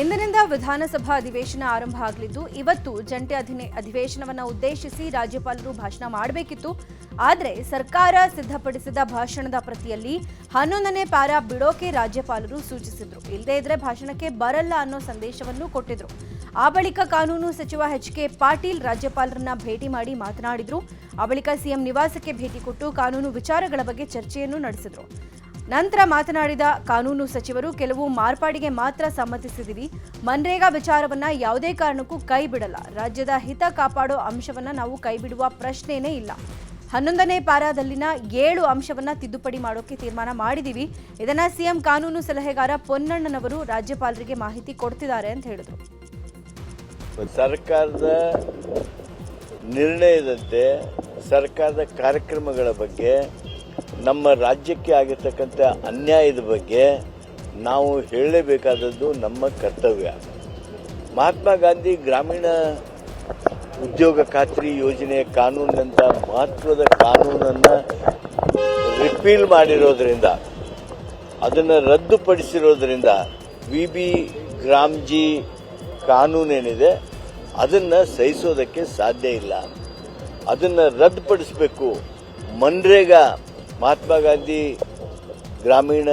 ಇಂದಿನಿಂದ ವಿಧಾನಸಭಾ ಅಧಿವೇಶನ ಆರಂಭ ಆಗಲಿದ್ದು, ಇವತ್ತು ಜಂಟಿ ಅಧಿನೆ, ಅಧಿವೇಶನವನ್ನು ಉದ್ದೇಶಿಸಿ ರಾಜ್ಯಪಾಲರು ಭಾಷಣ ಮಾಡಬೇಕಿತ್ತು. ಆದರೆ ಸರ್ಕಾರ ಸಿದ್ಧಪಡಿಸಿದ ಭಾಷಣದ ಪ್ರತಿಯಲ್ಲಿ ಹನ್ನೊಂದನೇ ಪಾರ ಬಿಡೋಕೆ ರಾಜ್ಯಪಾಲರು ಸೂಚಿಸಿದ್ರು. ಇಲ್ಲದೇ ಇದ್ರೆ ಭಾಷಣಕ್ಕೆ ಬರಲ್ಲ ಅನ್ನೋ ಸಂದೇಶವನ್ನು ಕೊಟ್ಟಿದ್ರು. ಆ ಬಳಿಕ ಕಾನೂನು ಸಚಿವ ಎಚ್ ಕೆ ಪಾಟೀಲ್ ರಾಜ್ಯಪಾಲರನ್ನ ಭೇಟಿ ಮಾಡಿ ಮಾತನಾಡಿದ್ರು. ಆ ಬಳಿಕ ಸಿಎಂ ನಿವಾಸಕ್ಕೆ ಭೇಟಿ ಕೊಟ್ಟು ಕಾನೂನು ವಿಚಾರಗಳ ಬಗ್ಗೆ ಚರ್ಚೆಯನ್ನು ನಡೆಸಿದ್ರು. ನಂತರ ಮಾತನಾಡಿದ ಕಾನೂನು ಸಚಿವರು, ಕೆಲವು ಮಾರ್ಪಾಡಿಗೆ ಮಾತ್ರ ಸಮ್ಮತಿಸಿದಿವಿ ಮನ್ರೇಗಾ ವಿಚಾರವನ್ನ ಯಾವುದೇ ಕಾರಣಕ್ಕೂ ಕೈ ಬಿಡಲ್ಲ. ರಾಜ್ಯದ ಹಿತ ಕಾಪಾಡೋ ಅಂಶವನ್ನ ನಾವು ಕೈ ಬಿಡುವ ಪ್ರಶ್ನೆನೇ ಇಲ್ಲ. ಹನ್ನೊಂದನೇ ಪಾರಾದಲ್ಲಿನ ಏಳು ಅಂಶವನ್ನ ತಿದ್ದುಪಡಿ ಮಾಡೋಕೆ ತೀರ್ಮಾನ ಮಾಡಿದೀವಿ ಇದನ್ನ ಸಿಎಂ ಕಾನೂನು ಸಲಹೆಗಾರ ಪೊನ್ನಣ್ಣನವರು ರಾಜ್ಯಪಾಲರಿಗೆ ಮಾಹಿತಿ ಕೊಡ್ತಿದ್ದಾರೆ ಅಂತ ಹೇಳಿದ್ರು. ಸರ್ಕಾರದ ನಿರ್ಣಯದಂತೆ ಸರ್ಕಾರದ ಕಾರ್ಯಕ್ರಮಗಳ ಬಗ್ಗೆ ನಮ್ಮ ರಾಜ್ಯಕ್ಕೆ ಆಗಿರ್ತಕ್ಕಂಥ ಅನ್ಯಾಯದ ಬಗ್ಗೆ ನಾವು ಹೇಳಲೇಬೇಕಾದದ್ದು ನಮ್ಮ ಕರ್ತವ್ಯ. ಮಹಾತ್ಮ ಗಾಂಧಿ ಗ್ರಾಮೀಣ ಉದ್ಯೋಗ ಖಾತ್ರಿ ಯೋಜನೆ ಕಾನೂನಿನಂಥ ಮಹತ್ವದ ಕಾನೂನನ್ನು ರಿಪೀಲ್ ಮಾಡಿರೋದ್ರಿಂದ, ಅದನ್ನು ರದ್ದುಪಡಿಸಿರೋದ್ರಿಂದ V B G RAM G ಕಾನೂನೇನಿದೆ, ಅದನ್ನು ಸಹಿಸೋದಕ್ಕೆ ಸಾಧ್ಯ ಇಲ್ಲ. ಅದನ್ನು ರದ್ದುಪಡಿಸಬೇಕು. ಮನ್ರೇಗಾ ಮಹಾತ್ಮ ಗಾಂಧಿ ಗ್ರಾಮೀಣ,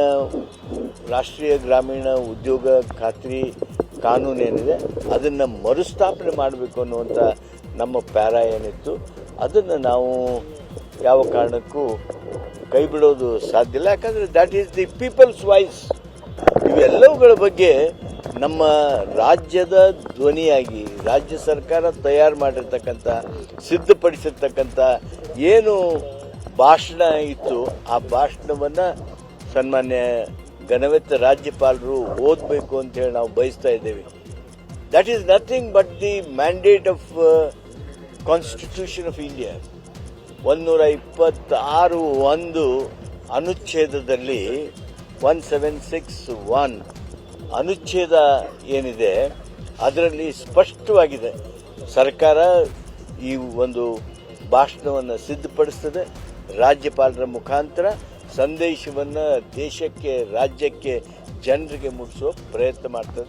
ರಾಷ್ಟ್ರೀಯ ಗ್ರಾಮೀಣ ಉದ್ಯೋಗ ಖಾತ್ರಿ ಕಾನೂನೇನಿದೆ ಅದನ್ನು ಮರುಸ್ಥಾಪನೆ ಮಾಡಬೇಕು ಅನ್ನುವಂಥ ನಮ್ಮ ಪ್ಯಾರ ಏನಿತ್ತು ಅದನ್ನು ನಾವು ಯಾವ ಕಾರಣಕ್ಕೂ ಕೈ ಬಿಡೋದು ಸಾಧ್ಯ ಇಲ್ಲ. ಯಾಕಂದರೆ that is the people's voice ಇವೆಲ್ಲವುಗಳ ಬಗ್ಗೆ ನಮ್ಮ ರಾಜ್ಯದ ಧ್ವನಿಯಾಗಿ, ರಾಜ್ಯ ಸರ್ಕಾರ ತಯಾರು ಮಾಡಿರ್ತಕ್ಕಂಥ, ಸಿದ್ಧಪಡಿಸಿರ್ತಕ್ಕಂಥ ಏನು ಭಾಷಣ ಇತ್ತು. ಆ ಭಾಷಣವನ್ನು ಸನ್ಮಾನ್ಯ ಘನವೆತ್ತ ರಾಜ್ಯಪಾಲರು ಓದಬೇಕು ಅಂತೇಳಿ ನಾವು ಬಯಸ್ತಾ ಇದ್ದೇವೆ. That is nothing but the mandate of constitution of India ಒಂದೂರ ಇಪ್ಪತ್ತಾರು ಒಂದು ಅನುಚ್ಛೇದದಲ್ಲಿ ಒನ್ ಸೆವೆನ್ ಸಿಕ್ಸ್ ಒನ್ ಅನುಚ್ಛೇದ ಏನಿದೆ, ಅದರಲ್ಲಿ ಸ್ಪಷ್ಟವಾಗಿದೆ. ಸರ್ಕಾರ ಈ ಒಂದು ಭಾಷಣವನ್ನು ಸಿದ್ಧಪಡಿಸ್ತದೆ. ರಾಜ್ಯಪಾಲರ ಮುಖಾಂತರ ಸಂದೇಶವನ್ನು ದೇಶಕ್ಕೆ, ರಾಜ್ಯಕ್ಕೆ ಜನರಿಗೆ ಮುಟ್ಟಿಸುವ ಪ್ರಯತ್ನ ಮಾಡ್ತದೆ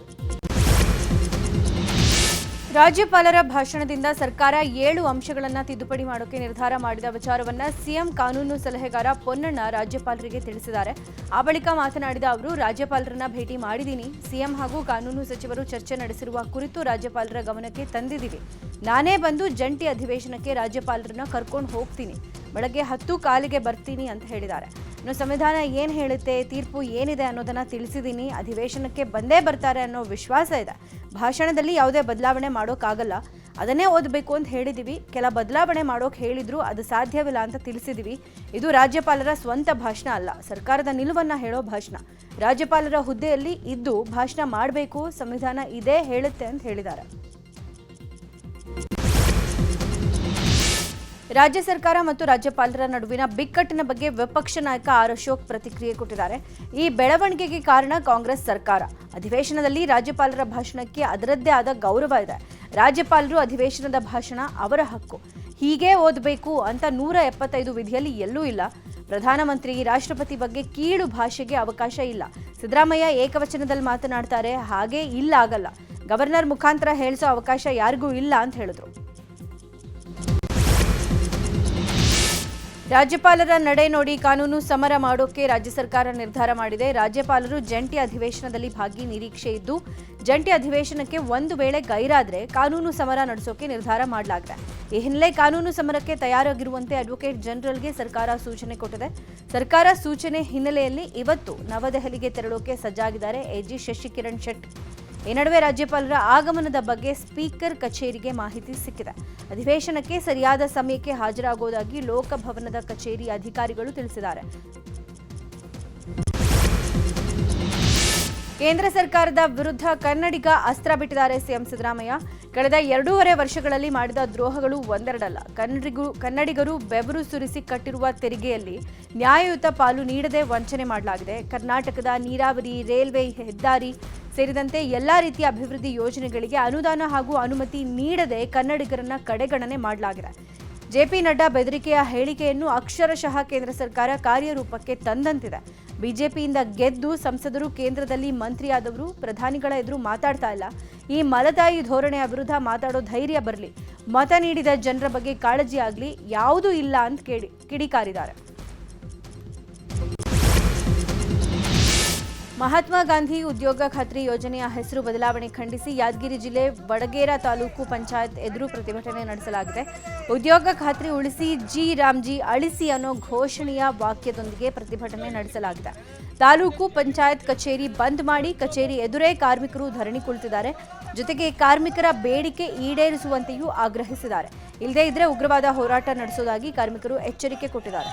ರಾಜ್ಯಪಾಲರ ಭಾಷಣದಿಂದ ಸರ್ಕಾರ ಏಳು ಅಂಶಗಳನ್ನು ತಿದ್ದುಪಡಿ ಮಾಡೋಕೆ ನಿರ್ಧಾರ ಮಾಡಿದ ವಿಚಾರವನ್ನ ಸಿಎಂ ಕಾನೂನು ಸಲಹೆಗಾರ ಪೊನ್ನಣ್ಣ ರಾಜ್ಯಪಾಲರಿಗೆ ತಿಳಿಸಿದ್ದಾರೆ. ಆ ಬಳಿಕ ಮಾತನಾಡಿದ ಅವರು, ರಾಜ್ಯಪಾಲರನ್ನ ಭೇಟಿ ಮಾಡಿದ್ದೀನಿ. ಸಿಎಂ ಹಾಗೂ ಕಾನೂನು ಸಚಿವರು ಚರ್ಚೆ ನಡೆಸಿರುವ ಕುರಿತು ರಾಜ್ಯಪಾಲರ ಗಮನಕ್ಕೆ ತಂದಿದ್ದೀವಿ. ನಾನೇ ಬಂದು ಜಂಟಿ ಅಧಿವೇಶನಕ್ಕೆ ರಾಜ್ಯಪಾಲರನ್ನ ಕರ್ಕೊಂಡು ಹೋಗ್ತೀನಿ. ಬೆಳಗ್ಗೆ ಹತ್ತು ಕಾಲಿಗೆ ಬರ್ತೀನಿ ಅಂತ ಹೇಳಿದ್ದಾರೆ. ಇನ್ನು ಸಂವಿಧಾನ ಏನು ಹೇಳುತ್ತೆ, ತೀರ್ಪು ಏನಿದೆ ಅನ್ನೋದನ್ನ ತಿಳಿಸಿದ್ದೀನಿ. ಅಧಿವೇಶನಕ್ಕೆ ಬಂದೇ ಬರ್ತಾರೆ ಅನ್ನೋ ವಿಶ್ವಾಸ ಇದೆ. ಭಾಷಣದಲ್ಲಿ ಯಾವುದೇ ಬದಲಾವಣೆ ಮಾಡೋಕ್ಕಾಗಲ್ಲ. ಅದನ್ನೇ ಓದಬೇಕು ಅಂತ ಹೇಳಿದ್ದೀವಿ ಕೆಲ ಬದಲಾವಣೆ ಮಾಡೋಕೆ ಹೇಳಿದ್ರು, ಅದು ಸಾಧ್ಯವಿಲ್ಲ ಅಂತ ತಿಳಿಸಿದ್ದೀವಿ ಇದು ರಾಜ್ಯಪಾಲರ ಸ್ವಂತ ಭಾಷಣ ಅಲ್ಲ, ಸರ್ಕಾರದ ನಿಲುವನ್ನ ಹೇಳೋ ಭಾಷಣ. ರಾಜ್ಯಪಾಲರ ಹುದ್ದೆಯಲ್ಲಿ ಇದ್ದು ಭಾಷಣ ಮಾಡಬೇಕು, ಸಂವಿಧಾನ ಇದೇ ಹೇಳುತ್ತೆ ಅಂತ ಹೇಳಿದ್ದಾರೆ. ರಾಜ್ಯ ಸರ್ಕಾರ ಮತ್ತು ರಾಜ್ಯಪಾಲರ ನಡುವಿನ ಬಿಕ್ಕಟ್ಟಿನ ಬಗ್ಗೆ ವಿಪಕ್ಷ ನಾಯಕ ಆರ್ ಅಶೋಕ್ ಪ್ರತಿಕ್ರಿಯೆ ಕೊಟ್ಟಿದ್ದಾರೆ. ಈ ಬೆಳವಣಿಗೆಗೆ ಕಾರಣ ಕಾಂಗ್ರೆಸ್ ಸರ್ಕಾರ. ಅಧಿವೇಶನದಲ್ಲಿ ರಾಜ್ಯಪಾಲರ ಭಾಷಣಕ್ಕೆ ಅದರದ್ದೇ ಆದ ಗೌರವ ಇದೆ. ರಾಜ್ಯಪಾಲರು ಅಧಿವೇಶನದ ಭಾಷಣ ಅವರ ಹಕ್ಕು. ಹೀಗೆ ಓದಬೇಕು ಅಂತ ನೂರ ಎಪ್ಪತ್ತೈದು ವಿಧಿಯಲ್ಲಿ ಎಲ್ಲೂ ಇಲ್ಲ. ಪ್ರಧಾನಮಂತ್ರಿ, ರಾಷ್ಟ್ರಪತಿ ಬಗ್ಗೆ ಕೀಳು ಭಾಷೆಗೆ ಅವಕಾಶ ಇಲ್ಲ. ಸಿದ್ದರಾಮಯ್ಯ ಏಕವಚನದಲ್ಲಿ ಮಾತನಾಡ್ತಾರೆ. ಹಾಗೆ ಇಲ್ಲ ಆಗಲ್ಲ. ಗವರ್ನರ್ ಮುಖಾಂತರ ಹೇಳಿಸೋ ಅವಕಾಶ ಯಾರಿಗೂ ಇಲ್ಲ ಅಂತ ಹೇಳಿದ್ರು. ರಾಜ್ಯಪಾಲರ ನಡೆ ನೋಡಿ ಕಾನೂನು ಸಮರ ಮಾಡೋಕೆ ರಾಜ್ಯ ಸರ್ಕಾರ ನಿರ್ಧಾರ ಮಾಡಿದೆ. ರಾಜ್ಯಪಾಲರು ಜಂಟಿ ಅಧಿವೇಶನದಲ್ಲಿ ಭಾಗಿ ನಿರೀಕ್ಷೆ ಇದ್ದು, ಜಂಟಿ ಅಧಿವೇಶನಕ್ಕೆ ಒಂದು ವೇಳೆ ಗೈರಾದ್ರೆ ಕಾನೂನು ಸಮರ ನಡೆಸೋಕೆ ನಿರ್ಧಾರ ಮಾಡಲಾಗಿದೆ ಈ ಹಿನ್ನೆಲೆ ಕಾನೂನು ಸಮರಕ್ಕೆ ತಯಾರಾಗಿರುವಂತೆ ಅಡ್ವೊಕೇಟ್ ಜನರಲ್ಗೆ ಸರ್ಕಾರ ಸೂಚನೆ ಕೊಟ್ಟಿದೆ. ಸರ್ಕಾರ ಸೂಚನೆ ಹಿನ್ನೆಲೆಯಲ್ಲಿ ಇವತ್ತು ನವದೆಹಲಿಗೆ ತೆರಳೋಕೆ ಸಜ್ಜಾಗಿದ್ದಾರೆ. ಎಜಿ ಶಶಿಕಿರಣ್ ಶೆಟ್ಟಿ. ಈ ನಡುವೆ ರಾಜ್ಯಪಾಲರ ಆಗಮನದ ಬಗ್ಗೆ ಸ್ಪೀಕರ್ ಕಚೇರಿಗೆ ಮಾಹಿತಿ ಸಿಕ್ಕಿದೆ. ಅಧಿವೇಶನಕ್ಕೆ ಸರಿಯಾದ ಸಮಯಕ್ಕೆ ಹಾಜರಾಗುವುದಾಗಿ ಲೋಕಭವನದ ಕಚೇರಿ ಅಧಿಕಾರಿಗಳು ತಿಳಿಸಿದ್ದಾರೆ. ಕೇಂದ್ರ ಸರ್ಕಾರದ ವಿರುದ್ಧ ಕನ್ನಡಿಗ ಅಸ್ತ್ರ ಬಿಟ್ಟಿದ್ದಾರೆ ಸಿಎಂ ಸಿದ್ದರಾಮಯ್ಯ. ಕಳೆದ ಎರಡೂವರೆ ವರ್ಷಗಳಲ್ಲಿ ಮಾಡಿದ ದ್ರೋಹಗಳು ಒಂದೆರಡಲ್ಲ. ಕನ್ನಡಿಗರು ಕನ್ನಡಿಗರು ಬೆವರು ಸುರಿಸಿ ಕಟ್ಟಿರುವ ತೆರಿಗೆಯಲ್ಲಿ ನ್ಯಾಯಯುತ ಪಾಲು ನೀಡದೆ ವಂಚನೆ ಮಾಡಲಾಗಿದೆ. ಕರ್ನಾಟಕದ ನೀರಾವರಿ, ರೈಲ್ವೆ, ಹೆದ್ದಾರಿ ಸೇರಿದಂತೆ ಎಲ್ಲಾ ರೀತಿಯ ಅಭಿವೃದ್ಧಿ ಯೋಜನೆಗಳಿಗೆ ಅನುದಾನ ಹಾಗೂ ಅನುಮತಿ ನೀಡದೆ ಕನ್ನಡಿಗರನ್ನ ಕಡೆಗಣನೆ ಮಾಡಲಾಗಿದೆ. ಜೆಪಿ ನಡ್ಡಾ ಬೆದರಿಕೆಯ ಹೇಳಿಕೆಯನ್ನು ಅಕ್ಷರಶಃ ಕೇಂದ್ರ ಸರ್ಕಾರ ಕಾರ್ಯರೂಪಕ್ಕೆ ತಂದಂತಿದೆ. ಬಿಜೆಪಿಯಿಂದ ಗೆದ್ದು ಸಂಸದರು ಕೇಂದ್ರದಲ್ಲಿ ಮಂತ್ರಿಯಾದವರು ಪ್ರಧಾನಿಗಳ ಎದುರು ಮಾತಾಡ್ತಾ ಇಲ್ಲ. ಈ ಮಲತಾಯಿ ಧೋರಣೆಯ ವಿರುದ್ಧ ಮಾತಾಡೋ ಧೈರ್ಯ ಬರಲಿ. ಮತ ನೀಡಿದ ಜನರ ಬಗ್ಗೆ ಕಾಳಜಿ ಆಗಲಿ, ಯಾವುದೂ ಇಲ್ಲ ಅಂತ ಕೇಳಿ ಕಿಡಿಕಾರಿದ್ದಾರೆ. ಮಹಾತ್ಮ ಗಾಂಧಿ ಉದ್ಯೋಗ ಖಾತ್ರಿ ಯೋಜನೆಯ ಹೆಸರು ಬದಲಾವಣೆ ಖಂಡಿಸಿ ಯಾದಗಿರಿ ಜಿಲ್ಲೆ ವಡಗೇರ ತಾಲೂಕು ಪಂಚಾಯತ್ ಎದುರು ಪ್ರತಿಭಟನೆ ನಡೆಸಲಾಗಿದೆ. ಉದ್ಯೋಗ ಖಾತ್ರಿ ಉಳಿಸಿ ಜಿ ರಾಮ್ಜಿ ಅಳಿಸಿ ಅನ್ನೋ ಘೋಷಣೆಯ ವಾಕ್ಯದೊಂದಿಗೆ ಪ್ರತಿಭಟನೆ ನಡೆಸಲಾಗಿದೆ. ತಾಲೂಕು ಪಂಚಾಯತ್ ಕಚೇರಿ ಬಂದ್ ಮಾಡಿ ಕಚೇರಿ ಎದುರೇ ಕಾರ್ಮಿಕರು ಧರಣಿ ಕುಳಿತಿದ್ದಾರೆ. ಜೊತೆಗೆ ಕಾರ್ಮಿಕರ ಬೇಡಿಕೆ ಈಡೇರಿಸುವಂತೆಯೂ ಆಗ್ರಹಿಸಿದ್ದಾರೆ. ಇಲ್ಲದೇ ಇದ್ರೆ ಉಗ್ರವಾದ ಹೋರಾಟ ನಡೆಸೋದಾಗಿ ಕಾರ್ಮಿಕರು ಎಚ್ಚರಿಕೆ ಕೊಟ್ಟಿದ್ದಾರೆ.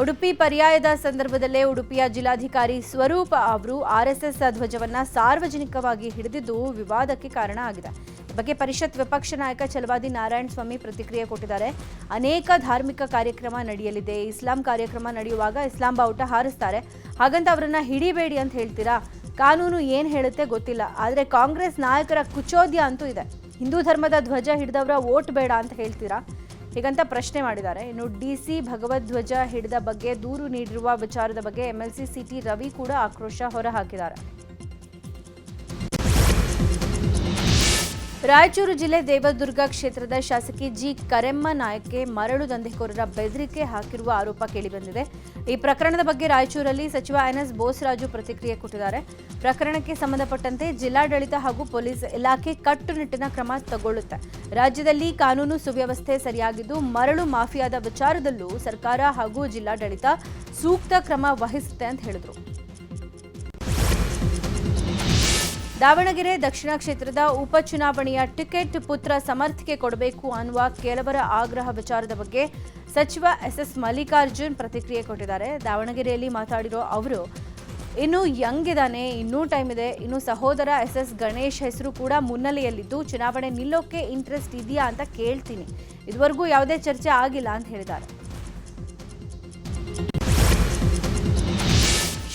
ಉಡುಪಿ ಪರ್ಯಾಯದ ಸಂದರ್ಭದಲ್ಲೇ ಉಡುಪಿಯ ಜಿಲ್ಲಾಧಿಕಾರಿ ಸ್ವರೂಪ ಅವರು ಆರ್ಎಸ್ಎಸ್ ಧ್ವಜವನ್ನ ಸಾರ್ವಜನಿಕವಾಗಿ ಹಿಡಿದಿದ್ದು ವಿವಾದಕ್ಕೆ ಕಾರಣ ಆಗಿದೆ. ಬಗ್ಗೆ ಪರಿಷತ್ ವಿಪಕ್ಷ ನಾಯಕ ಚಲವಾದಿ ನಾರಾಯಣ ಸ್ವಾಮಿ ಪ್ರತಿಕ್ರಿಯೆ ಕೊಟ್ಟಿದ್ದಾರೆ. ಅನೇಕ ಧಾರ್ಮಿಕ ಕಾರ್ಯಕ್ರಮ ನಡೆಯಲಿದೆ. ಇಸ್ಲಾಂ ಕಾರ್ಯಕ್ರಮ ನಡೆಯುವಾಗ ಇಸ್ಲಾಂ ಬಾವುಟ ಹಾರಿಸ್ತಾರೆ. ಹಾಗಂತ ಅವರನ್ನ ಹಿಡಿಬೇಡಿ ಅಂತ ಹೇಳ್ತೀರಾ? ಕಾನೂನು ಏನ್ ಹೇಳುತ್ತೆ ಗೊತ್ತಿಲ್ಲ. ಆದ್ರೆ ಕಾಂಗ್ರೆಸ್ ನಾಯಕರ ಕುಚೋದ್ಯ ಅಂತೂ ಇದೆ. ಹಿಂದೂ ಧರ್ಮದ ಧ್ವಜ ಹಿಡಿದವರ ಓಟ್ ಬೇಡ ಅಂತ ಹೇಳ್ತೀರಾ? ಹೀಗಂತ ಪ್ರಶ್ನೆ ಮಾಡಿದ್ದಾರೆ. ಇನ್ನು ಡಿಸಿ ಭಗವಧ್ವಜ ಹಿಡಿದ ಬಗ್ಗೆ ದೂರು ನೀಡಿರುವ ವಿಚಾರದ ಬಗ್ಗೆ ಎಂಎಲ್ಸಿ ಸಿಟಿ ರವಿ ಕೂಡ ಆಕ್ರೋಶ ಹೊರಹಾಕಿದ್ದಾರೆ. ರಾಯಚೂರು ಜಿಲ್ಲೆ ದೇವದುರ್ಗ ಕ್ಷೇತ್ರದ ಶಾಸಕಿ ಜಿ ಕರೆಮ್ಮ ನಾಯಕ್ಗೆ ಮರಳು ದಂಧೆಕೋರರ ಬೆದರಿಕೆ ಹಾಕಿರುವ ಆರೋಪ ಕೇಳಿಬಂದಿದೆ. ಈ ಪ್ರಕರಣದ ಬಗ್ಗೆ ರಾಯಚೂರಲ್ಲಿ ಸಚಿವ ಎನ್ಎಸ್ ಬೋಸರಾಜು ಪ್ರತಿಕ್ರಿಯೆ ಕೊಟ್ಟಿದ್ದಾರೆ. ಪ್ರಕರಣಕ್ಕೆ ಸಂಬಂಧಪಟ್ಟಂತೆ ಜಿಲ್ಲಾಡಳಿತ ಹಾಗೂ ಪೊಲೀಸ್ ಇಲಾಖೆ ಕಟ್ಟುನಿಟ್ಟಿನ ಕ್ರಮ ತಗೊಳ್ಳುತ್ತೆ. ರಾಜ್ಯದಲ್ಲಿ ಕಾನೂನು ಸುವ್ಯವಸ್ಥೆ ಸರಿಯಾಗಿದ್ದು, ಮರಳು ಮಾಫಿಯಾದ ವಿಚಾರದಲ್ಲೂ ಸರ್ಕಾರ ಹಾಗೂ ಜಿಲ್ಲಾಡಳಿತ ಸೂಕ್ತ ಕ್ರಮ ವಹಿಸುತ್ತೆ ಅಂತ ಹೇಳಿದರು. ದಾವಣಗೆರೆ ದಕ್ಷಿಣ ಕ್ಷೇತ್ರದ ಉಪಚುನಾವಣೆಯ ಟಿಕೆಟ್ ಪುತ್ರ ಸಮರ್ಥಿಕೆ ಕೊಡಬೇಕು ಅನ್ನುವ ಕೆಲವರ ಆಗ್ರಹ ವಿಚಾರದ ಬಗ್ಗೆ ಸಚಿವ ಎಸ್ಎಸ್ ಮಲ್ಲಿಕಾರ್ಜುನ್ ಪ್ರತಿಕ್ರಿಯೆ ಕೊಟ್ಟಿದ್ದಾರೆ. ದಾವಣಗೆರೆಯಲ್ಲಿ ಮಾತಾಡಿರೋ ಅವರು, ಇನ್ನು ಯಂಗ್ ಇದ್ದಾನೆ, ಇನ್ನೂ ಟೈಮ್ ಇದೆ, ಇನ್ನು ಸಹೋದರ ಎಸ್ ಎಸ್ ಗಣೇಶ್ ಹೆಸರು ಕೂಡ ಮುನ್ನೆಲೆಯಲ್ಲಿದ್ದು ಚುನಾವಣೆ ನಿಲ್ಲೋಕೆ ಇಂಟ್ರೆಸ್ಟ್ ಇದೆಯಾ ಅಂತ ಕೇಳ್ತೀನಿ. ಇದುವರೆಗೂ ಯಾವುದೇ ಚರ್ಚೆ ಆಗಿಲ್ಲ ಅಂತ ಹೇಳಿದ್ದಾರೆ.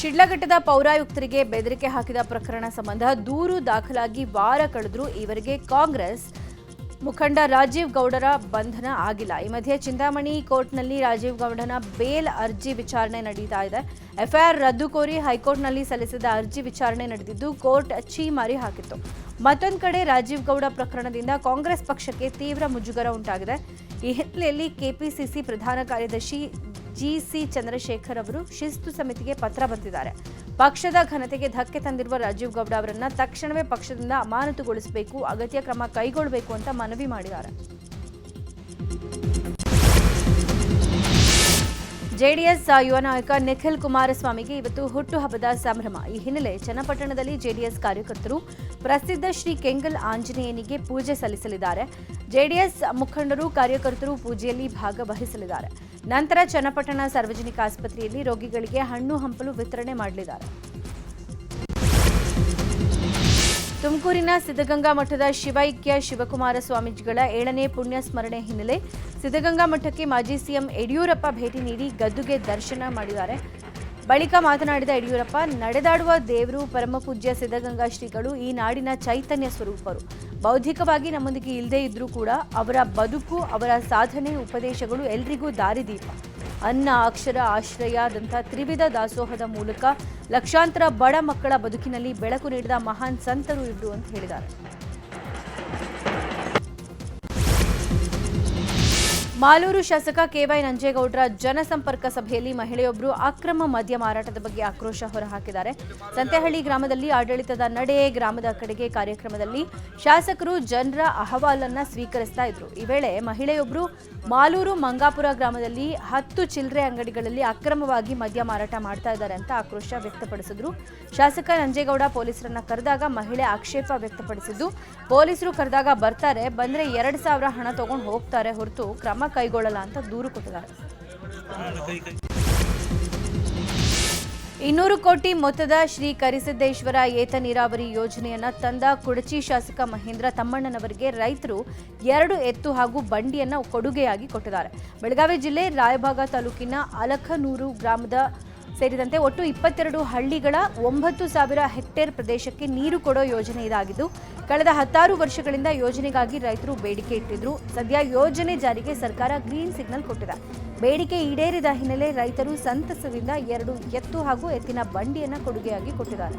ಶಿಡ್ಲಘಟ್ಟದ ಪೌರಾಯುಕ್ತರಿಗೆ ಬೆದರಿಕೆ ಹಾಕಿದ ಪ್ರಕರಣ ಸಂಬಂಧ ದೂರು ದಾಖಲಾಗಿ ವಾರ ಕಳೆದರೂ ಈವರೆಗೆ ಕಾಂಗ್ರೆಸ್ ಮುಖಂಡ ರಾಜೀವ್ ಗೌಡರ ಬಂಧನ ಆಗಿಲ್ಲ. ಈ ಮಧ್ಯೆ ಚಿಂತಾಮಣಿ ಕೋರ್ಟ್ನಲ್ಲಿ ರಾಜೀವ್ ಗೌಡನ ಬೇಲ್ ಅರ್ಜಿ ವಿಚಾರಣೆ ನಡೀತಾ ಇದೆ. ಎಫ್ಐಆರ್ ರದ್ದು ಕೋರಿ ಹೈಕೋರ್ಟ್ನಲ್ಲಿ ಸಲ್ಲಿಸಿದ ಅರ್ಜಿ ವಿಚಾರಣೆ ನಡೆದಿದ್ದು ಕೋರ್ಟ್ ಛೀಮಾರಿ ಹಾಕಿತ್ತು. ಮತ್ತೊಂದು ಕಡೆ ರಾಜೀವ್ ಗೌಡ ಪ್ರಕರಣದಿಂದ ಕಾಂಗ್ರೆಸ್ ಪಕ್ಷಕ್ಕೆ ತೀವ್ರ ಮುಜುಗರ ಉಂಟಾಗಿದೆ. ಈ ಹಿನ್ನೆಲೆಯಲ್ಲಿ ಕೆಪಿಸಿಸಿ ಪ್ರಧಾನ ಕಾರ್ಯದರ್ಶಿ ಜಿಸಿ ಚಂದ್ರಶೇಖರ್ ಅವರು ಶಿಸ್ತು ಸಮಿತಿಗೆ ಪತ್ರ ಬರೆದಿದ್ದಾರೆ ಪಕ್ಷದ ಘನತೆಗೆ ಧಕ್ಕೆ ತಂದಿರುವ ರಾಜೀವ್ ಗೌಡ ಅವರನ್ನ ತಕ್ಷಣವೇ ಪಕ್ಷದಿಂದ ಅಮಾನತುಗೊಳಿಸಬೇಕು, ಅಗತ್ಯ ಕ್ರಮ ಕೈಗೊಳ್ಳಬೇಕು ಅಂತ ಮನವಿ ಮಾಡಿದ್ದಾರೆ. ಜೆಡಿಎಸ್ ಯುವ ನಾಯಕ ನಿಖಿಲ್ ಕುಮಾರಸ್ವಾಮಿಗೆ ಇವತ್ತು ಹುಟ್ಟುಹಬ್ಬದ ಸಂಭ್ರಮ. ಈ ಹಿನ್ನೆಲೆ ಚನ್ನಪಟ್ಟಣದಲ್ಲಿ ಜೆಡಿಎಸ್ ಕಾರ್ಯಕರ್ತರು ಪ್ರಸಿದ್ಧ ಶ್ರೀ ಕೆಂಗಲ್ ಆಂಜನೇಯನಿಗೆ ಪೂಜೆ ಸಲ್ಲಿಸಲಿದ್ದಾರೆ. ಜೆಡಿಎಸ್ ಮುಖಂಡರು, ಕಾರ್ಯಕರ್ತರು ಪೂಜೆಯಲ್ಲಿ ಭಾಗವಹಿಸಲಿದ್ದಾರೆ. ನಂತರ ಚನ್ನಪಟ್ಟಣ ಸಾರ್ವಜನಿಕ ಆಸ್ಪತ್ರೆಯಲ್ಲಿ ರೋಗಿಗಳಿಗೆ ಹಣ್ಣು ಹಂಪಲು ವಿತರಣೆ ಮಾಡಲಿದ್ದಾರೆ. ತುಮಕೂರಿನ ಸಿದ್ಧಗಂಗಾ ಮಠದ ಶಿವೈಕ್ಯ ಶಿವಕುಮಾರ ಸ್ವಾಮೀಜಿಗಳ ಏಳನೇ ಪುಣ್ಯ ಸ್ಮರಣೆ ಹಿನ್ನೆಲೆ ಸಿದ್ಧಗಂಗಾ ಮಠಕ್ಕೆ ಮಾಜಿ ಸಿಎಂ ಯಡಿಯೂರಪ್ಪ ಭೇಟಿ ನೀಡಿ ಗದ್ದುಗೆ ದರ್ಶನ ಮಾಡಿದ್ದಾರೆ. ಬಳಿಕ ಮಾತನಾಡಿದ ಯಡಿಯೂರಪ್ಪ, ನಡೆದಾಡುವ ದೇವರು ಪರಮಪೂಜ್ಯ ಸಿದ್ಧಗಂಗಾ ಶ್ರೀಗಳು ಈ ನಾಡಿನ ಚೈತನ್ಯ ಸ್ವರೂಪರು. ಬೌದ್ಧಿಕವಾಗಿ ನಮ್ಮೊಂದಿಗೆ ಇಲ್ಲದೇ ಇದ್ರೂ ಕೂಡ ಅವರ ಬದುಕು, ಅವರ ಸಾಧನೆ, ಉಪದೇಶಗಳು ಎಲ್ರಿಗೂ ದಾರಿದೀಪ. ಅನ್ನ, ಅಕ್ಷರ, ಆಶ್ರಯದಂಥ ತ್ರಿವಿಧ ದಾಸೋಹದ ಮೂಲಕ ಲಕ್ಷಾಂತರ ಬಡ ಮಕ್ಕಳ ಬದುಕಿನಲ್ಲಿ ಬೆಳಕು ನೀಡಿದ ಮಹಾನ್ ಸಂತರು ಇವರು ಅಂತ ಹೇಳಿದ್ದಾರೆ. ಮಾಲೂರು ಶಾಸಕ ಕೆವೈ ನಂಜೇಗೌಡರ ಜನಸಂಪರ್ಕ ಸಭೆಯಲ್ಲಿ ಮಹಿಳೆಯೊಬ್ಬರು ಅಕ್ರಮ ಮದ್ಯ ಮಾರಾಟದ ಬಗ್ಗೆ ಆಕ್ರೋಶ ಹೊರಹಾಕಿದ್ದಾರೆ. ಸಂತೆಹಳ್ಳಿ ಗ್ರಾಮದಲ್ಲಿ ಆಡಳಿತದ ನಡೆ ಗ್ರಾಮದ ಕಡೆಗೆ ಕಾರ್ಯಕ್ರಮದಲ್ಲಿ ಶಾಸಕರು ಜನರ ಅಹವಾಲನ್ನ ಸ್ವೀಕರಿಸ್ತಾ ಇದ್ರು. ಈ ವೇಳೆ ಮಹಿಳೆಯೊಬ್ಬರು ಮಾಲೂರು ಮಂಗಾಪುರ ಗ್ರಾಮದಲ್ಲಿ ಹತ್ತು ಚಿಲ್ಲರೆ ಅಂಗಡಿಗಳಲ್ಲಿ ಅಕ್ರಮವಾಗಿ ಮದ್ಯ ಮಾರಾಟ ಮಾಡ್ತಾ ಇದ್ದಾರೆ ಅಂತ ಆಕ್ರೋಶ ವ್ಯಕ್ತಪಡಿಸಿದ್ರು. ಶಾಸಕ ನಂಜೇಗೌಡ ಪೊಲೀಸರನ್ನ ಕರೆದಾಗ ಮಹಿಳೆ ಆಕ್ಷೇಪ ವ್ಯಕ್ತಪಡಿಸಿದ್ದು. ಪೊಲೀಸರು ಕರೆದಾಗ ಬರ್ತಾರೆ, ಬಂದ್ರೆ ಎರಡ್ ಸಾವಿರ ಹಣ ತಗೊಂಡು ಹೋಗ್ತಾರೆ ಹೊರತು ಕ್ರಮ ಕೈಗೊಳ್ಳಲ್ಲ ಅಂತ ದೂರು ಕೊಟ್ಟಿದ್ದಾರೆ. ಇನ್ನೂರು ಕೋಟಿ ಮೊತ್ತದ ಶ್ರೀ ಕರಿಸಿದ್ದೇಶ್ವರ ಏತ ನೀರಾವರಿ ಯೋಜನೆಯನ್ನ ತಂದ ಕುಡಚಿ ಶಾಸಕ ಮಹೇಂದ್ರ ತಮ್ಮಣ್ಣನವರಿಗೆ ರೈತರು ಎರಡು ಎತ್ತು ಹಾಗೂ ಬಂಡಿಯನ್ನು ಕೊಡುಗೆಯಾಗಿ ಕೊಟ್ಟಿದ್ದಾರೆ. ಬೆಳಗಾವಿ ಜಿಲ್ಲೆ ರಾಯಭಾಗ ತಾಲೂಕಿನ ಅಲಖನೂರು ಗ್ರಾಮದ ಸೇರಿದಂತೆ ಒಟ್ಟು ಇಪ್ಪತ್ತೆರಡು ಹಳ್ಳಿಗಳ ಒಂಬತ್ತು ಸಾವಿರ ಹೆಕ್ಟೇರ್ ಪ್ರದೇಶಕ್ಕೆ ನೀರು ಕೊಡೋ ಯೋಜನೆ ಇದಾಗಿದ್ದು, ಕಳೆದ ಹತ್ತಾರು ವರ್ಷಗಳಿಂದ ಯೋಜನೆಗಾಗಿ ರೈತರು ಬೇಡಿಕೆ ಇಟ್ಟಿದ್ರು. ಸದ್ಯ ಯೋಜನೆ ಜಾರಿಗೆ ಸರ್ಕಾರ ಗ್ರೀನ್ ಸಿಗ್ನಲ್ ಕೊಟ್ಟಿದೆ. ಬೇಡಿಕೆ ಈಡೇರಿದ ಹಿನ್ನೆಲೆ ರೈತರು ಸಂತಸದಿಂದ ಎರಡು ಎತ್ತು ಹಾಗೂ ಎತ್ತಿನ ಬಂಡಿಯನ್ನು ಕೊಡುಗೆಯಾಗಿ ಕೊಟ್ಟಿದ್ದಾರೆ.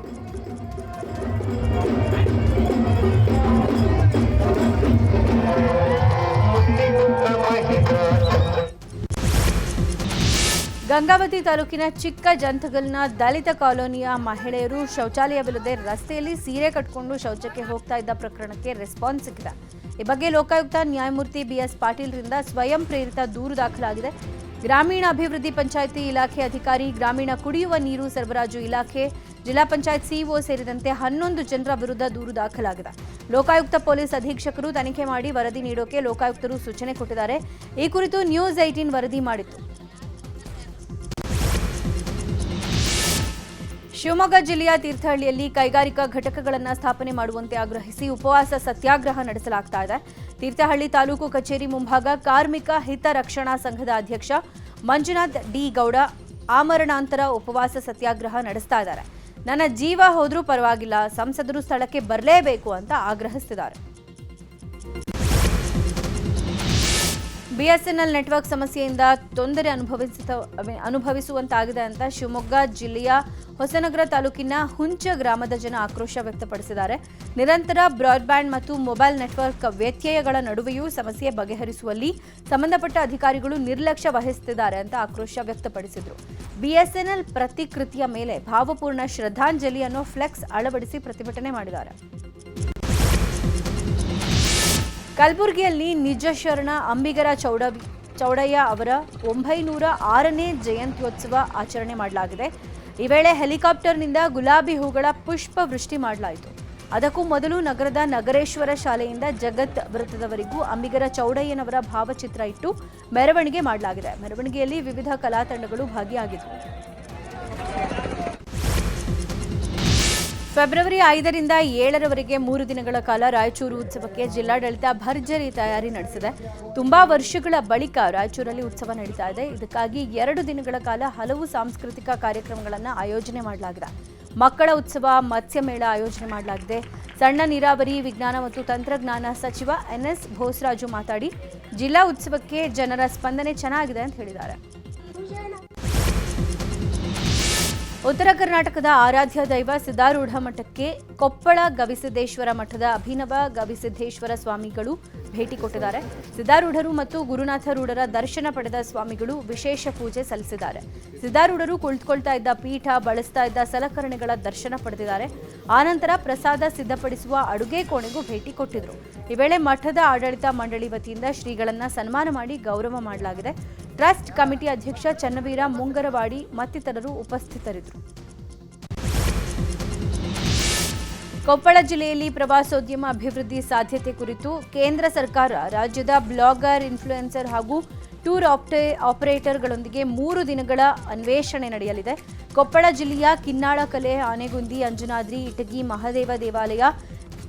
ಗಂಗಾವತಿ ತಾಲೂಕಿನ ಚಿಕ್ಕ ಜಂಥಗಲ್ನ ದಲಿತ ಕಾಲೋನಿಯ ಮಹಿಳೆಯರು ಶೌಚಾಲಯವಿಲ್ಲದೆ ರಸ್ತೆಯಲ್ಲಿ ಸೀರೆ ಕಟ್ಕೊಂಡು ಶೌಚಕ್ಕೆ ಹೋಗ್ತಾ ಇದ್ದ ಪ್ರಕರಣಕ್ಕೆ ರೆಸ್ಪಾನ್ಸ್ ಸಿಕ್ಕಿದೆ. ಈ ಬಗ್ಗೆ ಲೋಕಾಯುಕ್ತ ನ್ಯಾಯಮೂರ್ತಿ ಬಿಎಸ್ ಪಾಟೀಲ್ರಿಂದ ಸ್ವಯಂ ಪ್ರೇರಿತ ದೂರು ದಾಖಲಾಗಿದೆ. ಗ್ರಾಮೀಣ ಅಭಿವೃದ್ಧಿ ಪಂಚಾಯಿತಿ ಇಲಾಖೆ ಅಧಿಕಾರಿ ಗ್ರಾಮೀಣ ಕುಡಿಯುವ ನೀರು ಸರಬರಾಜು ಇಲಾಖೆ, ಜಿಲ್ಲಾ ಪಂಚಾಯತ್ ಸಿಇಒ ಸೇರಿದಂತೆ ಹನ್ನೊಂದು ಜನರ ವಿರುದ್ಧ ದೂರು ದಾಖಲಾಗಿದೆ. ಲೋಕಾಯುಕ್ತ ಪೊಲೀಸ್ ಅಧೀಕ್ಷಕರು ತನಿಖೆ ಮಾಡಿ ವರದಿ ನೀಡೋಕೆ ಲೋಕಾಯುಕ್ತರು ಸೂಚನೆ ಕೊಟ್ಟಿದ್ದಾರೆ. ಈ ಕುರಿತು ನ್ಯೂಸ್ ಏಟೀನ್ ವರದಿ ಮಾಡಿತ್ತು. ಶಿವಮೊಗ್ಗ ಜಿಲ್ಲೆಯ ತೀರ್ಥಹಳ್ಳಿಯಲ್ಲಿ ಕೈಗಾರಿಕಾ ಘಟಕಗಳನ್ನು ಸ್ಥಾಪನೆ ಮಾಡುವಂತೆ ಆಗ್ರಹಿಸಿ ಉಪವಾಸ ಸತ್ಯಾಗ್ರಹ ನಡೆಸಲಾಗ್ತಾ ಇದೆ. ತೀರ್ಥಹಳ್ಳಿ ತಾಲೂಕು ಕಚೇರಿ ಮುಂಭಾಗ ಕಾರ್ಮಿಕ ಹಿತ ರಕ್ಷಣಾ ಸಂಘದ ಅಧ್ಯಕ್ಷ ಮಂಜುನಾಥ್ ಡಿ ಗೌಡ ಆಮರಣಾಂತರ ಉಪವಾಸ ಸತ್ಯಾಗ್ರಹ ನಡೆಸ್ತಾ ಇದ್ದಾರೆ. ನನ್ನ ಜೀವ ಹೋದರೂ ಪರವಾಗಿಲ್ಲ, ಸಂಸದರು ಸ್ಥಳಕ್ಕೆ ಬರಲೇಬೇಕು ಅಂತ ಆಗ್ರಹಿಸ್ತಿದ್ದಾರೆ. ಬಿಎಸ್ಎನ್ಎಲ್ ನೆಟ್ವರ್ಕ್ ಸಮಸ್ಯೆಯಿಂದ ತೊಂದರೆ ಅನುಭವಿಸ ಅನುಭವಿಸುವಂತಾಗಿದೆ ಅಂತ ಶಿವಮೊಗ್ಗ ಜಿಲ್ಲೆಯ ಹೊಸನಗರ ತಾಲೂಕಿನ ಹುಂಚ ಗ್ರಾಮದ ಜನ ಆಕ್ರೋಶ ವ್ಯಕ್ತಪಡಿಸಿದ್ದಾರೆ. ನಿರಂತರ ಬ್ರಾಡ್ಬ್ಯಾಂಡ್ ಮತ್ತು ಮೊಬೈಲ್ ನೆಟ್ವರ್ಕ್ ವ್ಯತ್ಯಯಗಳ ನಡುವೆಯೂ ಸಮಸ್ಯೆ ಬಗೆಹರಿಸುವಲ್ಲಿ ಸಂಬಂಧಪಟ್ಟ ಅಧಿಕಾರಿಗಳು ನಿರ್ಲಕ್ಷ್ಯ ವಹಿಸುತ್ತಿದ್ದಾರೆ ಅಂತ ಆಕ್ರೋಶ ವ್ಯಕ್ತಪಡಿಸಿದರು. ಬಿಎಸ್ಎನ್ಎಲ್ ಪ್ರತಿಕೃತಿಯ ಮೇಲೆ ಭಾವಪೂರ್ಣ ಶ್ರದ್ಧಾಂಜಲಿಯನ್ನು ಫ್ಲೆಕ್ಸ್ ಅಳವಡಿಸಿ ಪ್ರತಿಭಟನೆ ಮಾಡಿದ್ದಾರೆ. ಕಲಬುರಗಿಯಲ್ಲಿ ನಿಜಶರಣ ಅಂಬಿಗರ ಚೌಡ ಚೌಡಯ್ಯ ಅವರ ಒಂಬೈನೂರ ಆರನೇ ಜಯಂತ್ಯೋತ್ಸವ ಆಚರಣೆ ಮಾಡಲಾಗಿದೆ. ಈ ವೇಳೆ ಹೆಲಿಕಾಪ್ಟರ್ನಿಂದ ಗುಲಾಬಿ ಹೂಗಳ ಪುಷ್ಪ ವೃಷ್ಟಿ ಮಾಡಲಾಯಿತು. ಅದಕ್ಕೂ ಮೊದಲು ನಗರದ ನಗರೇಶ್ವರ ಶಾಲೆಯಿಂದ ಜಗತ್ ವೃತ್ತದವರೆಗೂ ಅಂಬಿಗರ ಚೌಡಯ್ಯನವರ ಭಾವಚಿತ್ರ ಇಟ್ಟು ಮೆರವಣಿಗೆ ಮಾಡಲಾಗಿದೆ. ಮೆರವಣಿಗೆಯಲ್ಲಿ ವಿವಿಧ ಕಲಾ ತಂಡಗಳು ಭಾಗಿಯಾಗಿದ್ದವು. ಫೆಬ್ರವರಿ ಐದರಿಂದ ಏಳರವರೆಗೆ ಮೂರು ದಿನಗಳ ಕಾಲ ರಾಯಚೂರು ಉತ್ಸವಕ್ಕೆ ಜಿಲ್ಲಾಡಳಿತ ಭರ್ಜರಿ ತಯಾರಿ ನಡೆಸಿದೆ. ತುಂಬಾ ವರ್ಷಗಳ ಬಳಿಕ ರಾಯಚೂರಲ್ಲಿ ಉತ್ಸವ ನಡೀತಾ ಇದೆ. ಇದಕ್ಕಾಗಿ ಎರಡು ದಿನಗಳ ಕಾಲ ಹಲವು ಸಾಂಸ್ಕೃತಿಕ ಕಾರ್ಯಕ್ರಮಗಳನ್ನು ಆಯೋಜನೆ ಮಾಡಲಾಗಿದೆ. ಮಕ್ಕಳ ಉತ್ಸವ ಮತ್ಸ್ಯ ಮೇಳ ಆಯೋಜನೆ ಮಾಡಲಾಗಿದೆ. ಸಣ್ಣ ನೀರಾವರಿ, ವಿಜ್ಞಾನ ಮತ್ತು ತಂತ್ರಜ್ಞಾನ ಸಚಿವ ಎನ್ಎಸ್ ಭೋಸರಾಜು ಮಾತಾಡಿ, ಜಿಲ್ಲಾ ಉತ್ಸವಕ್ಕೆ ಜನರ ಸ್ಪಂದನೆ ಚೆನ್ನಾಗಿದೆ ಅಂತ ಹೇಳಿದ್ದಾರೆ. ಉತ್ತರ ಕರ್ನಾಟಕದ ಆರಾಧ್ಯ ದೈವ ಸಿದ್ಧಾರೂಢ ಮಠಕ್ಕೆ ಕೊಪ್ಪಳ ಗವಿಸಿದ್ದೇಶ್ವರ ಮಠದ ಅಭಿನವ ಗವಿಸಿದ್ದೇಶ್ವರ ಸ್ವಾಮಿಗಳು ಭೇಟಿ ಕೊಟ್ಟಿದ್ದಾರೆ. ಸಿದ್ಧಾರೂಢರು ಮತ್ತು ಗುರುನಾಥರೂಢರ ದರ್ಶನ ಪಡೆದ ಸ್ವಾಮಿಗಳು ವಿಶೇಷ ಪೂಜೆ ಸಲ್ಲಿಸಿದ್ದಾರೆ. ಸಿದ್ಧಾರೂಢರು ಕುಳಿತುಕೊಳ್ತಾ ಇದ್ದ ಪೀಠ, ಬಳಸ್ತಾ ಇದ್ದ ಸಲಕರಣೆಗಳ ದರ್ಶನ ಪಡೆದಿದ್ದಾರೆ. ಆನಂತರ ಪ್ರಸಾದ ಸಿದ್ಧಪಡಿಸುವ ಅಡುಗೆ ಕೋಣೆಗೂ ಭೇಟಿ ಕೊಟ್ಟಿದ್ರು. ಈ ವೇಳೆ ಮಠದ ಆಡಳಿತ ಮಂಡಳಿ ವತಿಯಿಂದ ಶ್ರೀಗಳನ್ನ ಸನ್ಮಾನ ಮಾಡಿ ಗೌರವ ಮಾಡಲಾಗಿದೆ. ಟ್ರಸ್ಟ್ ಕಮಿಟಿ ಅಧ್ಯಕ್ಷ ಚನ್ನವೀರ ಮುಂಗರವಾಡಿ ಮತ್ತಿತರರು ಉಪಸ್ಥಿತರಿದ್ದರು. ಕೊಪ್ಪಳ ಜಿಲ್ಲೆಯಲ್ಲಿ ಪ್ರವಾಸೋದ್ಯಮ ಅಭಿವೃದ್ಧಿ ಸಾಧ್ಯತೆ ಕುರಿತು ಕೇಂದ್ರ ಸರ್ಕಾರ, ರಾಜ್ಯದ ಬ್ಲಾಗರ್, ಇನ್ಫ್ಲೂಯೆನ್ಸರ್ ಹಾಗೂ ಟೂರ್ ಆಪ್ಟೇ, ಆಪರೇಟರ್ಗಳೊಂದಿಗೆ ಮೂರು ದಿನಗಳ ಅನ್ವೇಷಣೆ ನಡೆಯಲಿದೆ. ಕೊಪ್ಪಳ ಜಿಲ್ಲೆಯ ಕಿನ್ನಾಳ ಕಲೆ, ಆನೆಗುಂದಿ, ಅಂಜನಾದ್ರಿ, ಇಟಗಿ, ಮಹಾದೇವ ದೇವಾಲಯ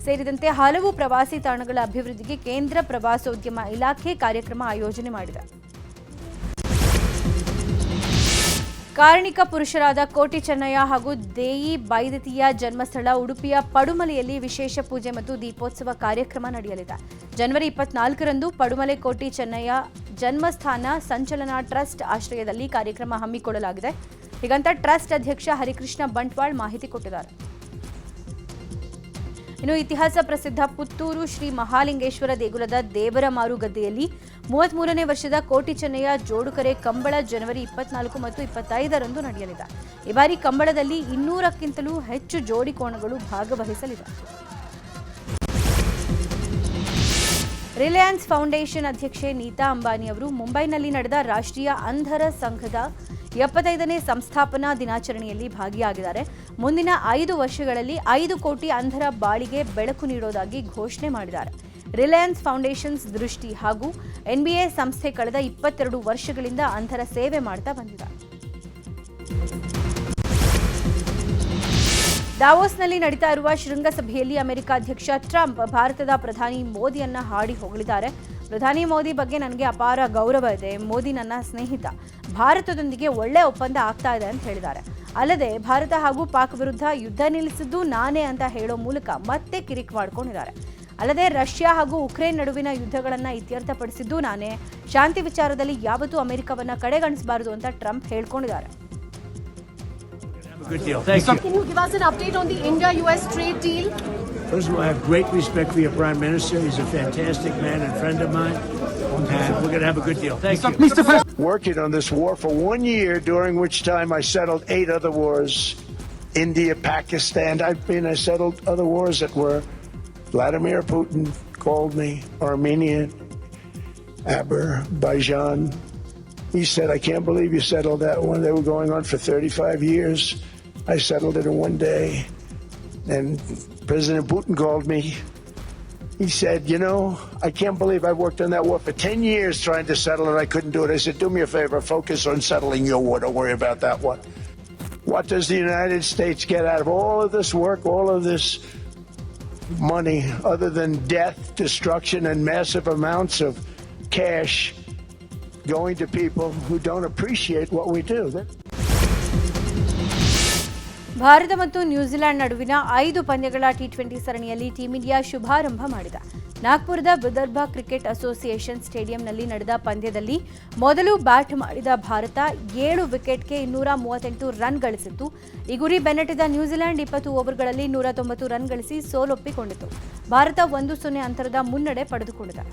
ಸೇರಿದಂತೆ ಹಲವು ಪ್ರವಾಸಿ ತಾಣಗಳ ಅಭಿವೃದ್ಧಿಗೆ ಕೇಂದ್ರ ಪ್ರವಾಸೋದ್ಯಮ ಇಲಾಖೆ ಕಾರ್ಯಕ್ರಮ ಆಯೋಜನೆ ಮಾಡಿದೆ. ಕಾರಣಿಕ ಪುರುಷರಾದ ಕೋಟಿ ಚೆನ್ನಯ್ಯ ಹಾಗೂ ದೇಯಿ ಬೈದತಿಯ ಜನ್ಮಸ್ಥಳ ಉಡುಪಿಯ ಪಡುಮಲೆಯಲ್ಲಿ ವಿಶೇಷ ಪೂಜೆ ಮತ್ತು ದೀಪೋತ್ಸವ ಕಾರ್ಯಕ್ರಮ ನಡೆಯಲಿದೆ. ಜನವರಿ ಇಪ್ಪತ್ನಾಲ್ಕರಂದು ಪಡುಮಲೆ ಕೋಟಿ ಚೆನ್ನಯ್ಯ ಜನ್ಮಸ್ಥಾನ ಸಂಚಲನ ಟ್ರಸ್ಟ್ ಆಶ್ರಯದಲ್ಲಿ ಕಾರ್ಯಕ್ರಮ ಹಮ್ಮಿಕೊಳ್ಳಲಾಗಿದೆ. ಹೀಗಂತ ಟ್ರಸ್ಟ್ ಅಧ್ಯಕ್ಷ ಹರಿಕೃಷ್ಣ ಬಂಟ್ವಾಳ್ ಮಾಹಿತಿ ಕೊಟ್ಟಿದ್ದಾರೆ. ಇನ್ನು ಇತಿಹಾಸ ಪ್ರಸಿದ್ಧ ಪುತ್ತೂರು ಶ್ರೀ ಮಹಾಲಿಂಗೇಶ್ವರ ದೇಗುಲದ ದೇವರ ಮಾರು ಗದ್ದೆಯಲ್ಲಿ ಮೂವತ್ಮೂರನೇ ವರ್ಷದ ಕೋಟಿ ಚೆನ್ನಯ್ಯ ಜೋಡುಕರೆ ಕಂಬಳ ಜನವರಿ ಇಪ್ಪತ್ನಾಲ್ಕು ಮತ್ತು ಇಪ್ಪತ್ತೈದರಂದು ನಡೆಯಲಿದೆ. ಈ ಬಾರಿ ಕಂಬಳದಲ್ಲಿ ಇನ್ನೂರಕ್ಕಿಂತಲೂ ಹೆಚ್ಚು ಜೋಡಿ ಕೋಣಗಳು ಭಾಗವಹಿಸಲಿವೆ. ರಿಲಯನ್ಸ್ ಫೌಂಡೇಶನ್ ಅಧ್ಯಕ್ಷೆ ನೀತಾ ಅಂಬಾನಿ ಅವರು ಮುಂಬೈನಲ್ಲಿ ನಡೆದ ರಾಷ್ಟ್ರೀಯ ಅಂಧರ ಸಂಘದ ಎಪ್ಪತ್ತೈದನೇ ಸಂಸ್ಥಾಪನಾ ದಿನಾಚರಣೆಯಲ್ಲಿ ಭಾಗಿಯಾಗಿದ್ದಾರೆ. ಮುಂದಿನ ಐದು ವರ್ಷಗಳಲ್ಲಿ ಐದು ಕೋಟಿ ಅಂಧರ ಬಾಳಿಗೆ ಬೆಳಕು ನೀಡೋದಾಗಿ ಘೋಷಣೆ ಮಾಡಿದ್ದಾರೆ. ರಿಲಯನ್ಸ್ ಫೌಂಡೇಶನ್ಸ್ ದೃಷ್ಟಿ ಹಾಗೂ ಎನ್ಬಿಎ ಸಂಸ್ಥೆ ಕಳೆದ ಇಪ್ಪತ್ತೆರಡು ವರ್ಷಗಳಿಂದ ಅಂಧರ ಸೇವೆ ಮಾಡ್ತಾ ಬಂದಿದೆ. ದಾವೋಸ್ನಲ್ಲಿ ನಡೀತಾ ಇರುವ ಶೃಂಗಸಭೆಯಲ್ಲಿ ಅಮೆರಿಕ ಅಧ್ಯಕ್ಷ ಟ್ರಂಪ್, ಭಾರತದ ಪ್ರಧಾನಿ ಮೋದಿಯನ್ನ ಹಾಡಿ ಹೊಗಳಿದ್ದಾರೆ. ಪ್ರಧಾನಿ ಮೋದಿ ಬಗ್ಗೆ ನನಗೆ ಅಪಾರ ಗೌರವ ಇದೆ ಮೋದಿ ನನ್ನ ಸ್ನೇಹಿತ ಭಾರತದೊಂದಿಗೆ ಒಳ್ಳೆ ಒಪ್ಪಂದ ಆಗ್ತಾ ಇದೆ ಅಂತ ಹೇಳಿದ್ದಾರೆ ಅಲ್ಲದೆ ಭಾರತ ಹಾಗೂ ಪಾಕ್ ವಿರುದ್ಧ ಯುದ್ಧ ನಿಲ್ಲಿಸಿದ್ದು ನಾನೇ ಅಂತ ಹೇಳೋ ಮೂಲಕ ಮತ್ತೆ ಕಿರಿಕ್ ಮಾಡ್ಕೊಂಡಿದ್ದಾರೆ ಅಲ್ಲದೆ ರಷ್ಯಾ ಹಾಗೂ ಉಕ್ರೇನ್ ನಡುವಿನ ಯುದ್ಧಗಳನ್ನು ಇತ್ಯರ್ಥಪಡಿಸಿದ್ದು ನಾನೇ ಶಾಂತಿ ವಿಚಾರದಲ್ಲಿ ಯಾವತ್ತೂ ಅಮೆರಿಕವನ್ನು ಕಡೆಗಣಿಸಬಾರದು ಅಂತ ಟ್ರಂಪ್ ಹೇಳ್ಕೊಂಡಿದ್ದಾರೆ Have a good deal. Thank you. Can you give us an update on the India-US trade deal? First of all, I have great respect for your Prime Minister. He's a fantastic man and friend of mine. And we're going to have a good deal. Thank you. Mr. President. working on this war for one year, during which time I settled eight other wars India, Pakistan. I've been, I settled other wars that were Vladimir Putin called me, Armenia, Azerbaijan. He said, I can't believe you settled that one. They were going on for 35 years. I settled it in one day. And President Putin called me he said, You know, I can't believe I worked on that war for 10 years trying to settle it. I couldn't do it. I said, Do me a favor, focus on settling your war. Don't worry about that one. What does the United States get out of all of this work, all of this money, other than death, destruction, and massive amounts of cash going to people who don't appreciate what we do? Bharat ಮತ್ತು New Zealand ನಡುವಿನ ಐದು ಪಂದ್ಯಗಳ T twenty ಸರಣಿಯಲ್ಲಿ team India ಶುಭಾರಂಭ ಮಾಡಿದ. ನಾಗ್ಪುರದ Vidarbha cricket association ಸ್ಟೇಡಿಯಂನಲ್ಲಿ ನಡೆದ ಪಂದ್ಯದಲ್ಲಿ ಮೊದಲು ಬ್ಯಾಟ್ ಮಾಡಿದ ಭಾರತ ಏಳು ವಿಕೆಟ್ಗೆ ಇನ್ನೂರ ಮೂವತ್ತೆಂಟು ರನ್ ಗಳಿಸಿತ್ತು. ಈ ಗುರಿ ಬೆನ್ನಟ್ಟಿದ ನ್ಯೂಜಿಲೆಂಡ್ ಇಪ್ಪತ್ತು ಓವರ್ಗಳಲ್ಲಿ ನೂರ ತೊಂಬತ್ತು ರನ್ ಗಳಿಸಿ ಸೋಲೊಪ್ಪಿಕೊಂಡಿತು. ಭಾರತ ಒಂದು ಸೊನ್ನೆ ಅಂತರದ ಮುನ್ನಡೆ ಪಡೆದುಕೊಂಡಿದೆ.